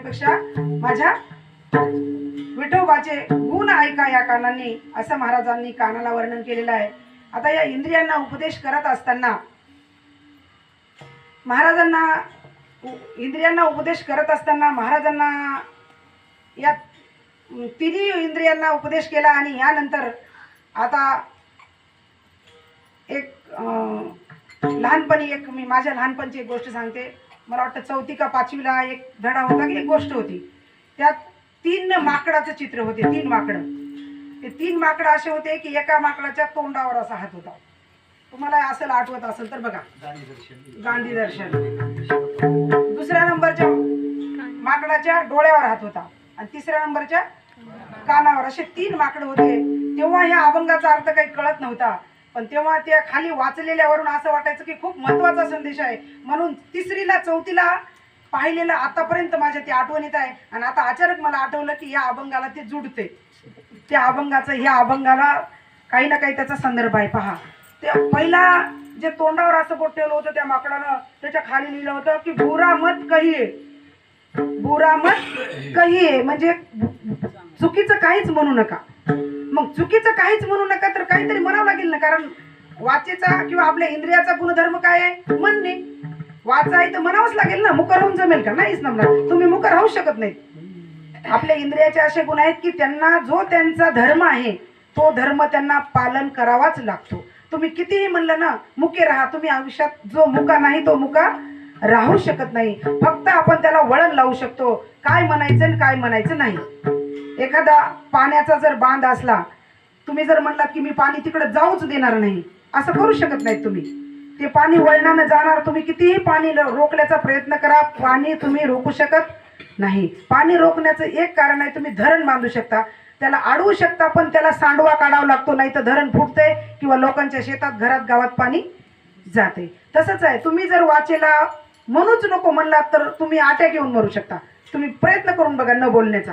ऐकण्यापेक्षा माझ्या विठोबाचे गुण ऐका या कानांनी असं महाराजांनी कानाला वर्णन केलेलं आहे. आता या इंद्रियांना उपदेश करत असताना महाराजांना इंद्रियांना उपदेश करत असताना महाराजांना या तिन्ही इंद्रियांना उपदेश केला आणि यानंतर आता एक अं, लहानपणी एक मी माझ्या लहानपणची एक गोष्ट सांगते. मला वाटतं चौथी का पाचवीला एक धडा होता की एक गोष्ट होती. त्यात तीन माकडाचं चित्र होते तीन माकडं. ते तीन माकडं असे होते की एका माकडाच्या तोंडावर असा हात होता. तुम्हाला असं आठवत असेल तर बघा. गांधी दर्शन. दुसऱ्या नंबरच्या माकडाच्या डोळ्यावर हात होता आणि तिसऱ्या नंबरच्या कानावर. असे तीन माकडं होते. तेव्हा ह्या अभंगाचा अर्थ काही कळत नव्हता. पण तेव्हा त्या खाली वाचलेल्यावरून असं वाटायचं की खूप महत्त्वाचा संदेश आहे. म्हणून तिसरीला चौथीला पाहिलेलं आतापर्यंत माझ्या ते आठवणीत आहे. आणि आता अचानक मला आठवलं की या अभंगाला ते जुडते. त्या अभंगाचं ह्या अभंगाला काही ना काही त्याचा संदर्भ आहे. पहा. ते पहिला जे तोंडावर असं बोट ठेवलं होतं त्या माकडानं त्याच्याखाली लिहिलं होतं की बुरा मत कही बुरा मत कही म्हणजे चुकीचं काहीच म्हणू नका. मग चुकीचं काहीच म्हणू नका तर काहीतरी म्हणावं लागेल ना कारण वाचेचा किंवा आपल्या इंद्रियाचा गुणधर्म काय आहे? म्हणणे. वाचा आहे तर म्हणावंच लागेल ना मुकर होऊन जमेल का? नाहीच ना तुम्ही मुकर राहू शकत नाही आपल्या इंद्रियाचे असे गुण आहेत की त्यांना जो त्यांचा धर्म आहे तो धर्म त्यांना पालन करावाच लागतो. तुम्ही कितीही म्हणलं ना मुके राहा तुम्ही आयुष्यात जो मुका नाही तो मुका राहू शकत नाही. फक्त आपण त्याला वळण लावू शकतो. काय म्हणायचं आणि काय म्हणायचं नाही. एखादा पाण्याचा जर बांध असला तुम्ही जर म्हणलात की मी पाणी तिकडे जाऊच देणार नाही असं करू शकत नाही तुम्ही. ते पाणी वळणानं जाणार तुम्ही कितीही पाणी रोखण्याचा प्रयत्न करा पाणी तुम्ही रोखू शकत नाही. पाणी रोखण्याचं एक कारण आहे तुम्ही धरण बांधू शकता. त्याला अडवू शकता पण त्याला सांडवा काढावा लागतो नाही तर धरण फुटते किंवा लोकांच्या शेतात घरात गावात पाणी जाते तसंच आहे तुम्ही जर वाचेला म्हणूच नको म्हणलात तर तुम्ही आट्या घेऊन मरू शकता. तुम्ही प्रयत्न करून बघा न बोलण्याचा.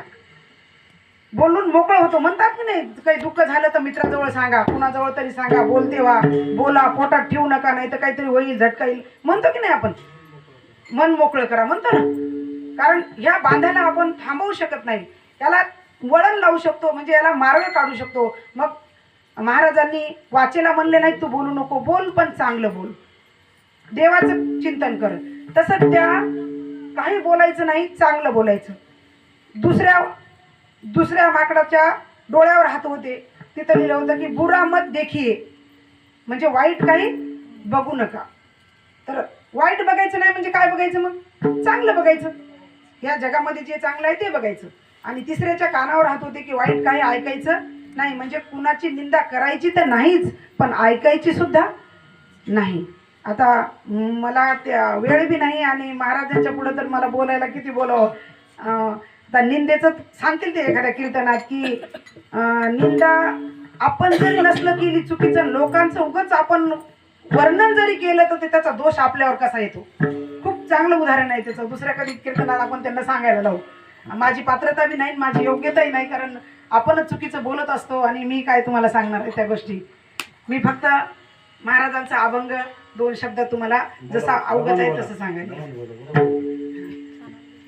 बोलून मोकळं होतो. म्हणतात की नाही काही दुःख झालं तर मित्राजवळ सांगा कुणाजवळ तरी सांगा बोलते वा बोला पोटात ठेवू नका नाही तर काहीतरी होईल झटका येईल म्हणतो की नाही आपण? मन मोकळं करा. म्हणतो ना. कारण ह्या बांधायला आपण थांबवू शकत नाही. त्याला वळण लावू शकतो म्हणजे याला मार्ग काढू शकतो. मग महाराजांनी वाचेला म्हणले नाही तू बोलू नको बोल पण चांगलं बोल. देवाचं चिंतन कर. तसं त्या काही बोलायचं नाही चांगलं बोलायचं. दुसऱ्या दुसऱ्या माकडाच्या डोळ्यावर हात होते. तिथं लिहिलं होतं की बुरा मत देखिये म्हणजे वाईट काही बघू नका. तर वाईट बघायचं नाही म्हणजे काय बघायचं मग? चांगलं बघायचं. या जगामध्ये जे चांगलं आहे ते बघायचं. आणि तिसऱ्याच्या कानावर हात होते की वाईट काही ऐकायचं नाही. म्हणजे कुणाची निंदा करायची तर नाहीच पण ऐकायची सुद्धा नाही. आता मला त्या वेळ बी नाही आणि महाराजांच्या पुढं तर मला बोलायला किती बोलावं. आता निंदेचं सांगतील ते एखाद्या कीर्तनात की अं, निंदा आपण जरी नसलं केली चुकीचं लोकांचं उगच आपण वर्णन जरी केलं तर ते त्याचा दोष आपल्यावर कसा येतो? खूप चांगलं उदाहरण आहे त्याचं. दुसऱ्या कधी कीर्तनात आपण त्यांना सांगायला लावू. माझी पात्रता बी नाही माझी योग्यताही नाही कारण आपणच चुकीचं बोलत असतो आणि मी काय तुम्हाला सांगणार आहे त्या गोष्टी. मी फक्त महाराजांचा अभंग दोन शब्द तुम्हाला जसा अवगत आहे तसं सांगायला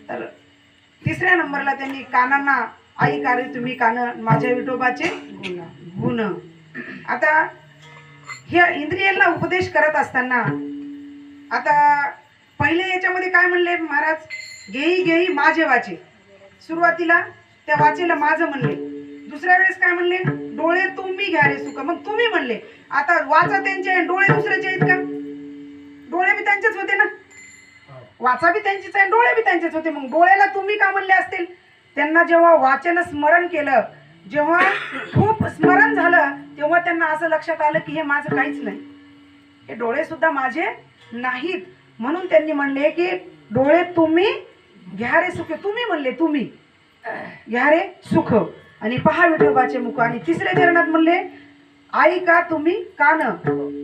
तर तिसऱ्या नंबरला त्यांनी कानांना आई कारे तुम्ही कान माझ्या विठोबाचे गुण. आता ह्या इंद्रियांना उपदेश करत असताना आता पहिले याच्यामध्ये काय म्हणले महाराज? घेई घेई माझे वाचे. सुरुवातीला त्या वाचेला माझं म्हणले. दुसऱ्या वेळेस काय म्हणले? डोळे तुम्ही घ्या रे सुख. मग तुम्ही म्हणले. आता वाचा त्यांचे डोळे दुसऱ्याचे आहेत का? डोळे मी त्यांचेच होते ना. वाचा बी त्यांचीच आहे डोळे बी त्यांचेच होते. मग डोळ्याला तुम्ही का म्हणले असतील? त्यांना जेव्हा वाचन स्मरण केलं जेव्हा खूप स्मरण झालं तेव्हा त्यांना असं लक्षात आलं की हे माझं काहीच नाही. हे डोळे सुद्धा माझे नाहीत. म्हणून त्यांनी म्हणले की डोळे तुम्ही घ्या रे सुख. तुम्ही म्हणले तुम्ही घ्या रे सुख. आणि पहा विठोबाचे मुख. आणि तिसऱ्या चरणात म्हणले आई का तुम्ही कान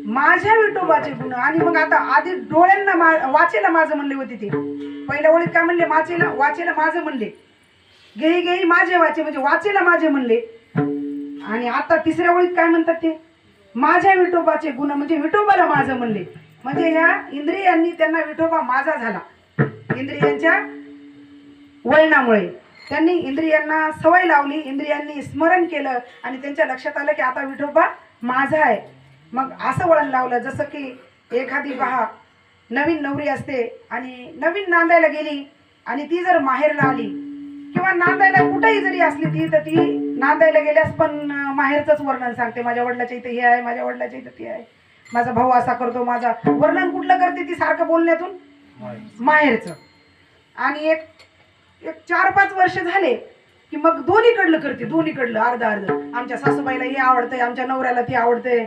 माझ्या विठोबाचे गुण. आणि मग आता आधी डोळ्यांना मा- वाचेला माझं म्हणले होते ते. पहिल्या ओळीत काय म्हणले? वाचेला वाचेला माझं म्हणले. घेई घेई माझे वाचे म्हणजे वाचेला माझे म्हणले. आणि आता तिसऱ्या ओळीत काय म्हणतात ते? माझ्या विठोबाचे गुण म्हणजे विठोबाला माझं म्हणले. म्हणजे ह्या इंद्रियांनी त्यांना विठोबा माझा झाला. इंद्रियांच्या वळणामुळे. त्यांनी इंद्रियांना सवय लावली इंद्रियांनी स्मरण केलं आणि त्यांच्या लक्षात आलं की आता विठोबा माझा आहे. मग असं वळण लावलं जसं की एखादी पहा नवीन नवरी असते आणि नवीन नांदायला गेली आणि ती जर माहेरला आली किंवा नांदायला कुठेही जरी असली ती तर ती नांदायला गेल्यास पण माहेरचंच वर्णन सांगते. माझ्या वडिलाच्या इथे हे आहे माझ्या वडिलाच्या इथे ते आहे. माझा भाऊ असा करतो माझा. वर्णन कुठलं करते ती सारखं बोलण्यातून? माहेरचं. आणि एक एक चार पाच वर्ष झाले की मग दोन्हीकडलं करते दोन्हीकडलं अर्ध अर्ध. आमच्या सासूबाईला हे आवडतंय आमच्या नवऱ्याला ते आवडतंय.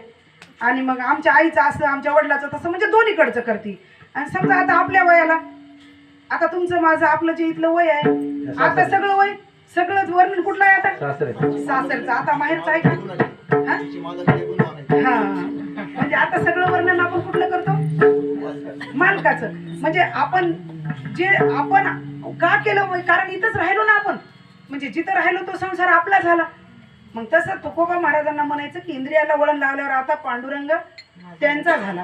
आणि मग आमच्या आईचं असं आमच्या वडिलाचं तसं म्हणजे दोन्हीकडचं करते. आणि समजा आता आपल्या वयाला आता तुमचं माझं आपलं जे इथलं वय आहे आता सगळं वय सगळंच वर्णन कुठलं आहे आता? सासरे सासरचं आता माहेरचं आहे का? हा. म्हणजे आता सगळं वर्णन आपण कुठलं करतो? मालकाचं. म्हणजे आपण जे आपण का केलं कारण इथंच राहिलो ना आपण. म्हणजे जिथं राहिलो तो संसार आपला झाला. मग तसं तुकोबा महाराजांना म्हणायचं की इंद्रियाला वळण लावल्यावर आता पांडुरंग त्यांचा झाला.